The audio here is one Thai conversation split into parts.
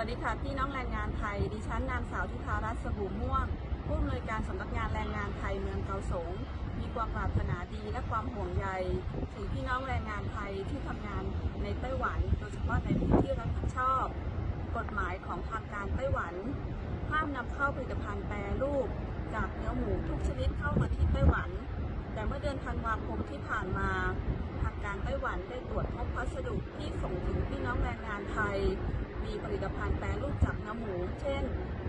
วัสดีค่ะพี่น้องแรงงานไทย ดิฉันนางสาวทิธารัตน์สบู่ม่วง ผู้อำนวยการสำนักงานแรงงานไทยเมืองเกาสง มีความปรารถนาดีและความห่วงใยถึงพี่น้องแรงงานไทยที่ทำงานในไต้หวัน โดยเฉพาะในพื้นที่รับผิดชอบ กฎหมายของทางการไต้หวัน ห้ามนำเข้าผลิตภัณฑ์แปรรูป จากเนื้อหมูทุกชนิดเข้ามาที่ไต้หวัน แต่เมื่อเดือนธันวาคมที่ผ่านมาทางการไต้หวันได้ตรวจพบพัสดุที่ส่งถึงพี่น้องแรงงานไทย ผลิตภัณฑ์แปรรูปจากเนื้อหมู เช่น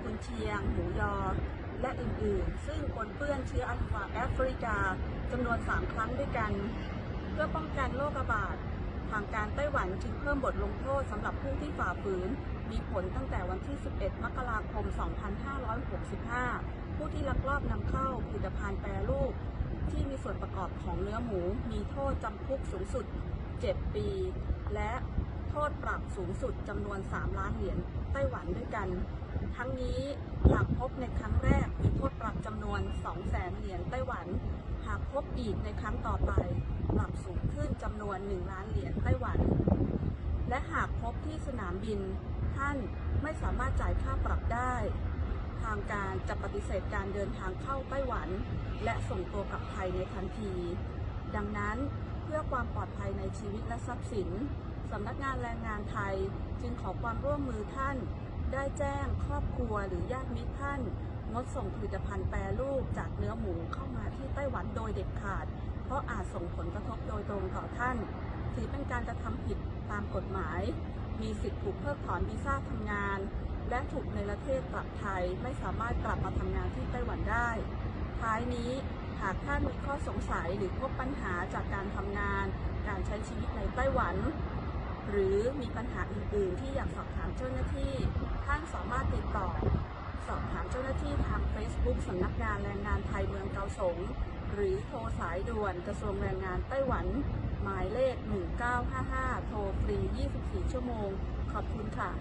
กุนเชียง หมูยอ และอื่นๆ ซึ่งปนเปื้อนเชื้ออัลฟาแอฟริกาจำนวน 3 ครั้งด้วยกัน เพื่อป้องกันโรคระบาดทางการไต้หวันจึงเพิ่มบทลงโทษสำหรับผู้ที่ฝ่าฝืน มีผลตั้งแต่วันที่ 11 มกราคม 2565 ผู้ที่ลักลอบนำเข้าผลิตภัณฑ์แปรรูป ที่มีส่วนประกอบของเนื้อหมู มีโทษจำคุกสูงสุด 7 ปี และ ษปรับสูงสุดจำนวน 3 ล้านเหรียญไต้หวันด้วยกัน ทั้งนี้หากพบในครั้งแรกมีโทษปรับจำนวน 2 แสนเหรียญไต้หวัน หากพบอีกในครั้งต่อไป ปรับสูงขึ้นจำนวน 1 ล้านเหรียญไต้หวัน และหากพบที่สนามบิน ท่านไม่สามารถจ่ายค่าปรับได้ ทางการจะปฏิเสธการเดินทางเข้าไต้หวัน และส่งตัวกลับไทยในทันที ดังนั้นเพื่อความปลอดภัยในชีวิตและทรัพย์สิน สำนักงานแรงงานไทยจึงขอความร่วมมือท่าน ได้แจ้งครอบครัวหรือญาติมิตรท่าน งดส่งผลิตภัณฑ์แปรรูปจากเนื้อหมูเข้ามาที่ไต้หวันโดยเด็ดขาด เพราะอาจส่งผลกระทบโดยตรงต่อท่าน ถือเป็นการกระทำผิดตามกฎหมาย มีสิทธิถูกเพิกถอนวีซ่าทำงาน และถูกในประเทศกลับไทยไม่สามารถกลับมาทำงานที่ไต้หวันได้ ท้ายนี้หากท่านมีข้อสงสัยหรือพบปัญหาจากการทำงาน การใช้ชีวิตในไต้หวัน หรือมีปัญหาอื่น ๆ ที่อยากสอบถามเจ้าหน้าที่ ท่านสามารถติดต่อ สอบถามเจ้าหน้าที่ทาง Facebook สำนักงานแรงงานไทยเมืองเกาสง หรือโทรสายด่วนกระทรวงแรงงานไต้หวัน หมายเลข 1955 โทรฟรี 24 ชั่วโมง ขอบคุณค่ะ